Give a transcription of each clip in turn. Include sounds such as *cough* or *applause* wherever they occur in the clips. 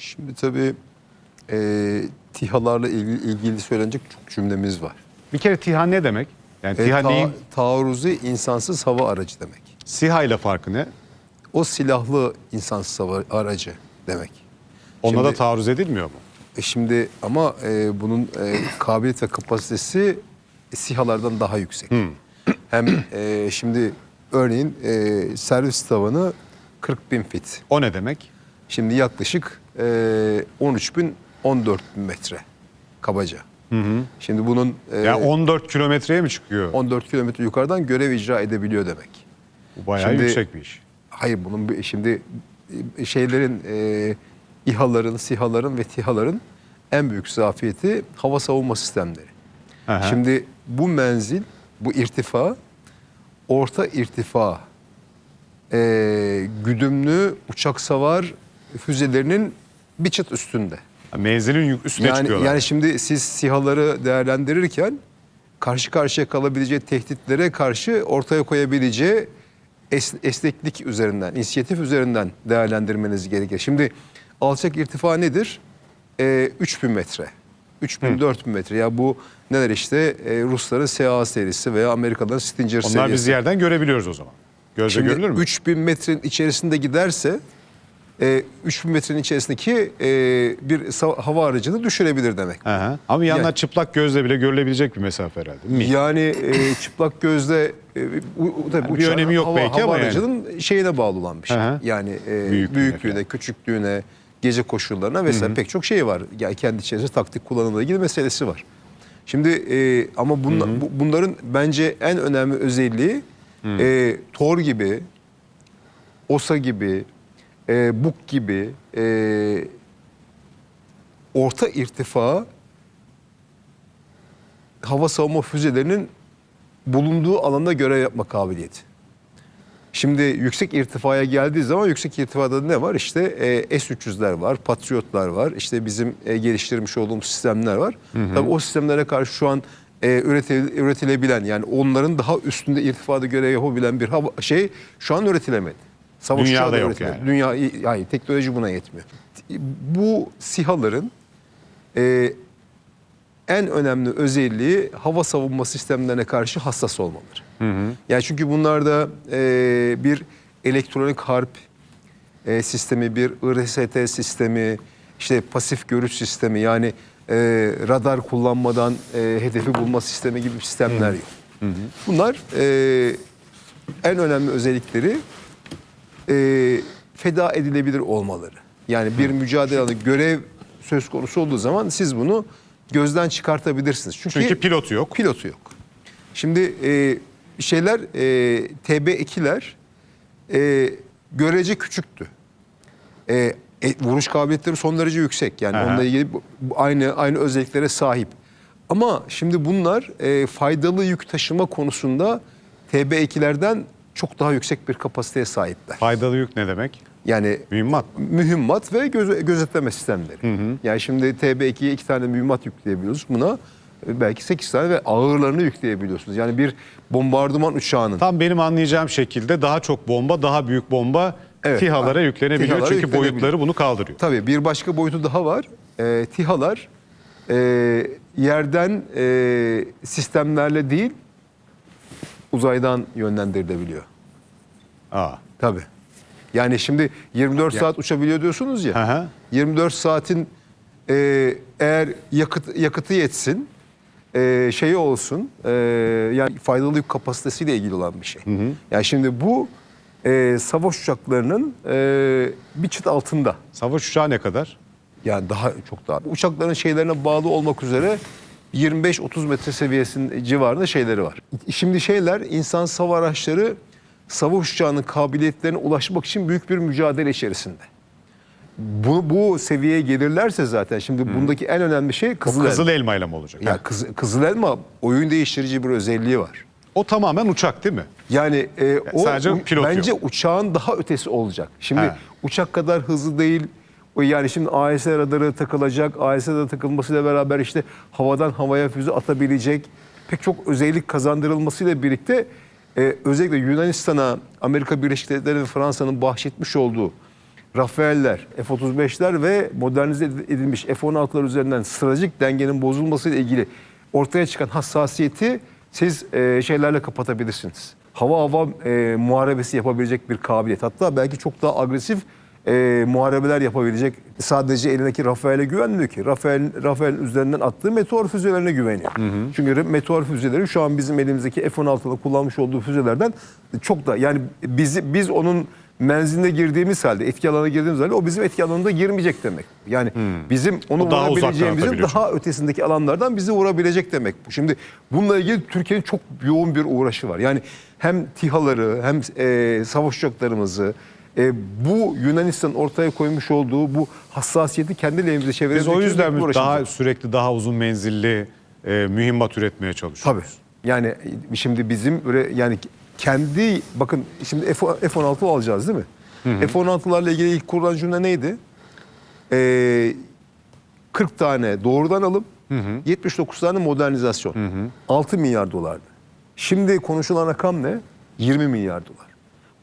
Şimdi tabii e, TİHA'larla ilgili, ilgili söylenecek çok cümlemiz var. Bir kere TİHA ne demek? Yani E, TİHA ta- neyin? taarruzi insansız hava aracı demek. SİHA ile farkı ne? O silahlı insansız hava aracı demek. Onunla da taarruz edilmiyor mu? E şimdi ama e, bunun e, kabiliyet ve kapasitesi SİHA'lardan daha yüksek. *clears throat* Hem e, şimdi örneğin e, servis tavanı 40 bin fit. O ne demek? Şimdi yaklaşık e, 13 bin 14 bin metre kabaca. Şimdi bunun e, Yani 14 kilometreye mi çıkıyor? 14 kilometre yukarıdan görev icra edebiliyor demek. Bu bayağı Şimdi- yüksek bir iş. Hayır bunun bir- şimdi e, şeylerin e, İHA'ların, SİHA'ların ve TİHA'ların en büyük zafiyeti hava savunma sistemleri. Hı hı. Şimdi bu menzil, bu irtifa, orta irtifa e, güdümlü uçak savar füzelerinin bir çıt üstünde. Menzilin yük- üstüne Yani, çıkıyorlar. yani şimdi siz SİHA'ları değerlendirirken karşı karşıya kalabileceği tehditlere karşı ortaya koyabileceği es- esneklik üzerinden, inisiyatif üzerinden değerlendirmeniz gerekir. Şimdi alçak irtifa nedir? Ee, 3000 metre. 3000 4000 metre. Ya bu neler işte e, Rusların SA serisi veya Amerika'dan Stinger serisi. Onlar biz yerden görebiliyoruz o zaman. Gözle Şimdi görülür mü? 3000 metrenin içerisinde giderse e, 3000 metrenin içerisindeki e, bir hava aracını düşürebilir demek. Hı hı. Ama yandan Yani- çıplak gözle bile görülebilecek bir mesafe herhalde mi? Yani e, çıplak gözle e, u, tabii Yani bir önemi yok hava, belki hava ama yani. aracının şeyine bağlı olan bir şey. Hı hı. Yani e, Büyüklüğüne büyüklüğüne, falan. küçüklüğüne, gece koşullarına vesaire pek çok şey var. Yani kendi içerisinde taktik kullanımla ilgili meselesi var. Şimdi e, ama bunla- bu- bunların bence en önemli özelliği e, Tor gibi, OSA gibi, e, BUK gibi e, orta irtifa hava savunma füzelerinin bulunduğu alanda görev yapma kabiliyeti. Şimdi yüksek irtifaya geldiği zaman yüksek irtifada ne var? İşte e, S-300'ler var, Patriotlar var, işte bizim e, geliştirmiş olduğumuz sistemler var. Tabii o sistemlere karşı şu an e, üretil- üretilebilen yani onların daha üstünde irtifada görev yapabilen bir hava, şey şu an üretilemedi. Savaş Dünyada yok yani. Dünya, yani teknoloji buna yetmiyor. Bu SİHA'ların e, en önemli özelliği hava savunma sistemlerine karşı hassas olmaları. Yani çünkü bunlarda e, bir elektronik harp e, sistemi, bir IRST sistemi, işte pasif görüş sistemi yani e, radar kullanmadan e, hedefi bulma sistemi gibi sistemler yok. Bunlar e, en önemli özellikleri e, feda edilebilir olmaları. Yani bir mücadele alanı, görev söz konusu olduğu zaman siz bunu gözden çıkartabilirsiniz. Çünkü, Çünkü pilotu yok. pilotu yok. Şimdi e, şeyler e, TB2'ler e, görece küçüktü. E, e, vuruş kabiliyetleri son derece yüksek. Yani Aha. onunla ilgili bu- bu aynı aynı özelliklere sahip. Ama şimdi bunlar e, faydalı yük taşıma konusunda TB2'lerden çok daha yüksek bir kapasiteye sahipler. Faydalı yük ne demek? Yani Mühimmat. mühimmat ve göze- gözetleme sistemleri. Yani şimdi TB2'ye iki tane mühimmat yükleyebiliyoruz. Buna e, belki 8 tane ve ağırlarını yükleyebiliyorsunuz. Yani bir bombardıman uçağının Tam benim anlayacağım şekilde daha çok bomba, daha büyük bomba Evet. TİHA'lara yüklenebiliyor. TİHA'lara Çünkü yüklenebiliyor. boyutları bunu kaldırıyor. Tabii bir başka boyutu daha var. E, TİHA'lar e, yerden e, sistemlerle değil uzaydan yönlendirilebiliyor. Aa. Tabii. Yani şimdi 24 saat uçabiliyor diyorsunuz ya. Hı hı. 24 saatin e, eğer yakıt yakıtı yetsin, e, şeyi olsun, e, yani faydalı yük kapasitesiyle ilgili olan bir şey. Yani şimdi bu e, savaş uçaklarının e, bir çıt altında. Savaş uçağı ne kadar? Yani daha çok daha. Uçakların şeylerine bağlı olmak üzere 25-30 metre seviyesinin civarında şeyleri var. Şimdi şeyler insan hava araçları savaş uçağının kabiliyetlerine ulaşmak için büyük bir mücadele içerisinde. Bu, bu seviyeye gelirlerse zaten şimdi bundaki en önemli şey O kızıl, kızıl elma. elmayla mı olacak? Ya kız, kızıl elma oyun değiştirici bir özelliği var. O tamamen uçak değil mi? Yani e, o sadece pilot bence yok. uçağın daha ötesi olacak. Şimdi He. uçak kadar hızlı değil. Yani şimdi AES radarı takılacak. AES radarı takılmasıyla beraber işte havadan havaya füze atabilecek. Pek çok özellik kazandırılmasıyla birlikte e, özellikle Yunanistan'a Amerika Birleşik Devletleri ve Fransa'nın bahşetmiş olduğu Rafael'ler, F-35'ler ve modernize edilmiş F-16'lar üzerinden stratejik dengenin bozulmasıyla ilgili ortaya çıkan hassasiyeti siz e, şeylerle kapatabilirsiniz. Hava hava e, muharebesi yapabilecek bir kabiliyet. Hatta belki çok daha agresif e, muharebeler yapabilecek. Sadece elindeki Rafael'e güvenmiyor ki. Rafael, Rafael üzerinden attığı meteor füzelerine güveniyor. Çünkü meteor füzeleri şu an bizim elimizdeki F-16'da kullanmış olduğu füzelerden çok da yani bizi biz onun menziline girdiğimiz halde, etki alanına girdiğimiz halde o bizim etki alanında girmeyecek demek. Yani bizim onu O daha vurabileceğimizin daha ötesindeki alanlardan bizi vurabilecek demek. Şimdi bununla ilgili Türkiye'nin çok yoğun bir uğraşı var. Yani hem TİHA'ları hem e, savaş uçaklarımızı e, bu Yunanistan ortaya koymuş olduğu bu hassasiyeti kendi lehimize çevirebilmek Biz o yüzden mi daha sürekli daha uzun menzilli e, mühimmat üretmeye çalışıyoruz. Tabii. Yani şimdi bizim üre- yani kendi bakın şimdi F- F-16 alacağız değil mi? F-16'larla ilgili ilk kurulan cümle neydi? Ee, 40 tane doğrudan alım, 79 tane modernizasyon. 6 milyar dolardı. Şimdi konuşulan rakam ne? 20 milyar dolar.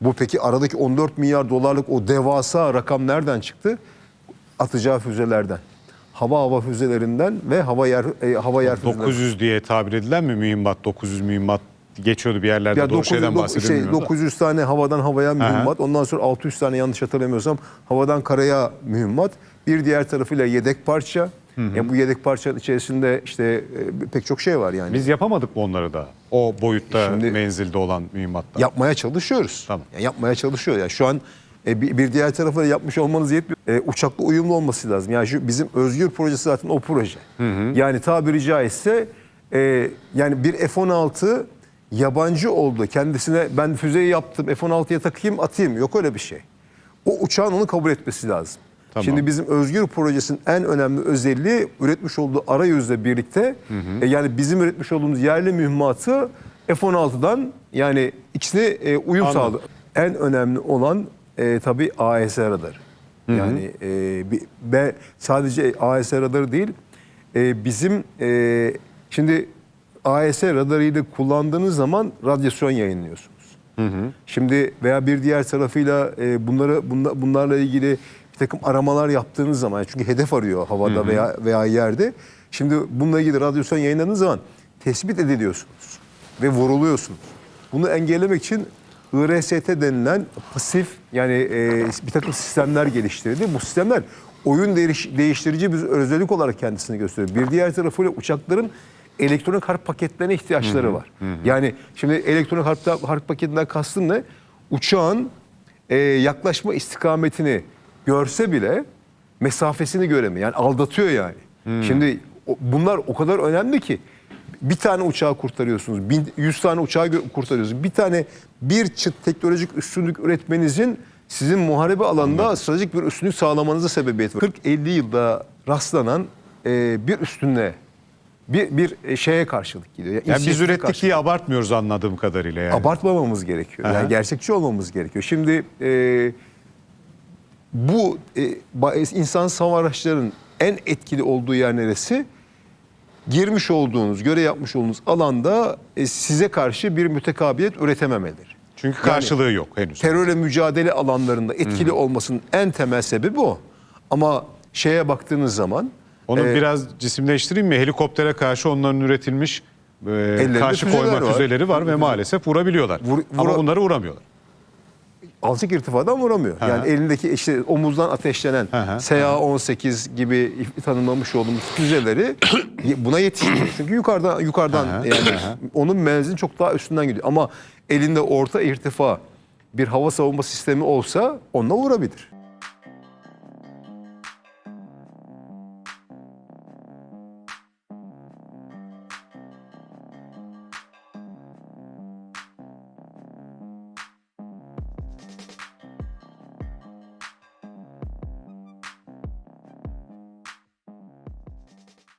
Bu peki aradaki 14 milyar dolarlık o devasa rakam nereden çıktı? Atacağı füzelerden. Hava hava füzelerinden ve hava yer e, hava yer füzelerinden. 900 diye tabir edilen mi mühimmat? 900 mühimmat geçiyordu bir yerlerde. Ya Doğru 900, şeyden bahsediyorum. şey, bilmiyorum da. 900 tane havadan havaya mühimmat. Ondan sonra 600 tane yanlış hatırlamıyorsam havadan karaya mühimmat. Bir diğer tarafıyla yedek parça. Ya bu yedek parçanın içerisinde işte e, pek çok şey var yani. Biz yapamadık mı onları da? O boyutta Şimdi- menzilde olan mühimmatlar. yapmaya çalışıyoruz. Tamam. Yani yapmaya çalışıyor. Ya şu an e, bir, bir diğer tarafa da yapmış olmanız yetmiyor. E, uçakla uyumlu olması lazım. Yani şu bizim Özgür projesi zaten o proje. Yani tabiri caizse e, yani bir F-16 yabancı oldu. Kendisine ben füzeyi yaptım F-16'ya takayım atayım. Yok öyle bir şey. O uçağın onu kabul etmesi lazım. Tamam. Şimdi bizim Özgür Projesi'nin en önemli özelliği üretmiş olduğu arayüzle birlikte e, yani bizim üretmiş olduğumuz yerli mühimmatı F-16'dan yani ikisine e, uyum sağladı. En önemli olan e, tabii AES radarı. Yani e, bir, ve sadece AES radarı değil e, bizim e, şimdi AES radarıyla kullandığınız zaman radyasyon yayınlıyorsunuz. Şimdi veya bir diğer tarafıyla e, bunları bunla- bunlarla ilgili bir takım aramalar yaptığınız zaman çünkü hedef arıyor havada veya veya yerde. Şimdi bununla ilgili radyasyon yayınladığınız zaman tespit ediliyorsunuz ve vuruluyorsunuz. Bunu engellemek için IRST denilen pasif yani e, bir takım sistemler geliştirildi. Bu sistemler oyun değiş- değiştirici bir özellik olarak kendisini gösteriyor. Bir diğer tarafıyla uçakların elektronik harp paketlerine ihtiyaçları var. Yani şimdi elektronik harp, harp paketinden kastım ne? Uçağın e, yaklaşma istikametini görse bile mesafesini göremiyor. Yani aldatıyor yani. Şimdi o- bunlar o kadar önemli ki bir tane uçağı kurtarıyorsunuz. bin- 100 tane uçağı kurtarıyorsunuz. Bir tane bir çıt teknolojik üstünlük üretmenizin sizin muharebe alanında stratejik bir üstünlük sağlamanıza sebebiyet var. 40-50 yılda rastlanan e, bir üstünlüğe bir, bir e, şeye karşılık geliyor. Yani biz İnisiyatife ürettik karşılık. diye abartmıyoruz anladığım kadarıyla yani. Abartmamamız gerekiyor. Aha. Yani gerçekçi olmamız gerekiyor. Şimdi e, bu e, insan hava araçlarının en etkili olduğu yer neresi? Girmiş olduğunuz, göre yapmış olduğunuz alanda e, size karşı bir mütekabiliyet üretememeleri. Çünkü karşılığı yok henüz. Terörle mücadele alanlarında etkili olmasının en temel sebebi o. Ama şeye baktığınız zaman Onu e, biraz cisimleştireyim mi? Helikoptere karşı onların üretilmiş e, karşı koyma var. füzeleri var ve maalesef vurabiliyorlar. Vur- Ama vura- bunları vuramıyorlar. alçak irtifadan vuramıyor. Hı. Yani elindeki işte omuzdan ateşlenen Hı hı. SA-18 gibi tanımlamış olduğumuz füzeleri *coughs* buna yetişmiyor. Çünkü yukarıdan yukarıdan hı. yani onun menzili çok daha üstünden gidiyor. Ama elinde orta irtifa bir hava savunma sistemi olsa onunla vurabilir.